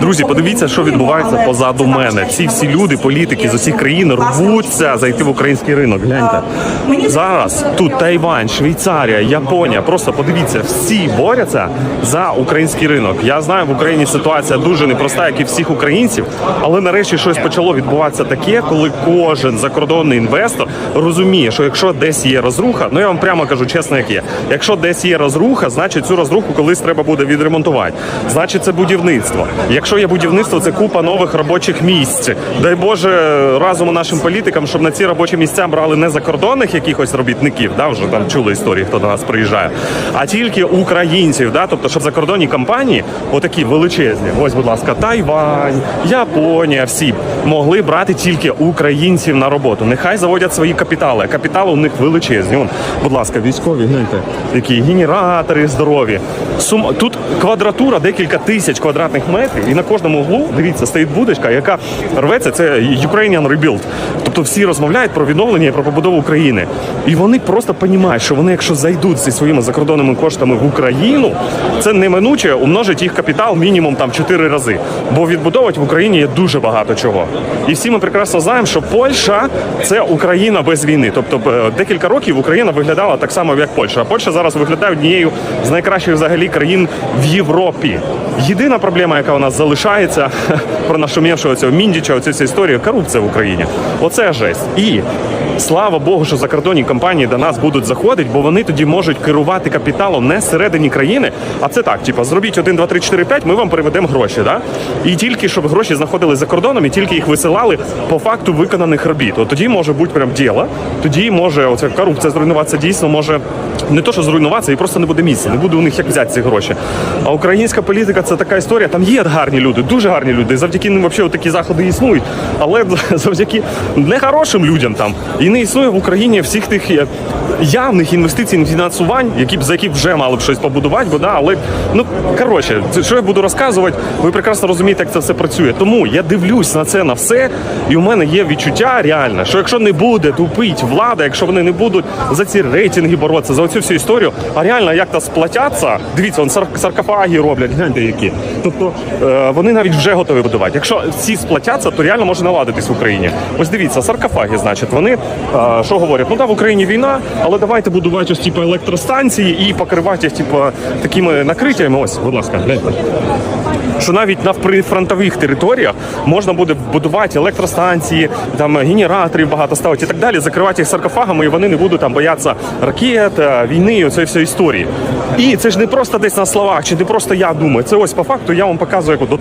Друзі, подивіться, що відбувається позаду мене. Ці всі люди, політики з усіх країн рвуться зайти в український ринок. Гляньте зараз тут Тайвань, Швейцарія, Японія. Просто подивіться, всі борються за український ринок. Я знаю, в Україні ситуація дуже непроста, як і всіх українців, але нарешті щось почало відбуватися таке, коли кожен закордонний інвестор розуміє, що якщо десь є розруха, ну я вам прямо кажу чесно, як є. Якщо десь є розруха, значить цю розруху колись треба буде відремонтувати. Значить, це будівництво. Якщо є будівництво, це купа нових робочих місць. Дай Боже разом нашим політикам, щоб на ці робочі місця брали не закордонних якихось робітників, да вже там чули історії, хто до нас приїжджає, а тільки українців. Да, тобто, щоб закордонні компанії, отакі величезні, ось, будь ласка, Тайвань, Японія, всі могли брати тільки українців на роботу. Нехай заводять свої капітали. Капітали у них величезні. Вон, будь ласка, військові, гляньте, які генератори здорові. Сум тут квадратура декілька тисяч квадратних метрів, і на кожному углу дивіться стоїть будочка, яка рветься. Це Ukrainian Rebuild. Тобто всі розмовляють про відновлення і про побудову України. І вони просто розуміють, що вони, якщо зайдуть зі своїми закордонними коштами в Україну, це неминуче умножить їх капітал мінімум там 4 рази. Бо відбудовувати в Україні є дуже багато чого. І всі ми прекрасно знаємо, що Польща це Україна без війни. Тобто е, декілька років Україна виглядала так само, як Польща. А Польща зараз виглядає однією з найкращих взагалі країн в Європі. Єдина проблема, яка у нас залишається про нашумівшого цього Міндіча, оцю цю історію корупція в Україні. Оце жесть. І слава Богу, що закордонні компанії до нас будуть заходити, бо вони тоді можуть керувати капіталом не всередині країни, а це так: типа зробіть 1, 2, 3, 4, 5, ми вам переведемо гроші. Да? І тільки щоб гроші знаходились за кордоном, і тільки їх висилали по факту виконаних робіт. От тоді може бути прям діло. Тоді може оця корупція зруйнуватися дійсно може не то, що зруйнуватися, і просто не буде місця, не буде у них як взяти ці гроші. А українська політика це така історія. Там є гарні люди, дуже гарні люди. Завдяки ним взагалі такі заходи існують. Але завдяки нехорошим людям там і не існує в Україні всіх тих явних інвестицій, фінансувань, які б за які вже мали б щось побудувати, бо да, але ну коротше, це що я буду розказувати, ви прекрасно розумієте, як це все працює. Тому я дивлюсь на це на все, і у мене є відчуття реальне, що якщо не буде тупить влада, якщо вони не будуть за ці рейтинги боротися, за оцю всю історію, а реально як то сплатяться, дивіться, он сар- саркофаги роблять, гляньте які. Тобто е, вони навіть вже готові будувати. Якщо всі сплатяться, то реально може наладитись в Україні. Ось дивіться, саркофаги, значить, вони що говорять? Ну да, в Україні війна, але давайте будувати ось типу електростанції і покривати їх типу такими накриттями. Ось, будь ласка, гляньте. Що навіть на прифронтових територіях можна буде будувати електростанції, там генераторів багато ставити і так далі, закривати їх саркофагами, і вони не будуть там боятися ракет, е, війни, і цієї всієї історії. І це ж не просто десь на словах, чи не просто я думаю. Це ось по факту я вам показую, як от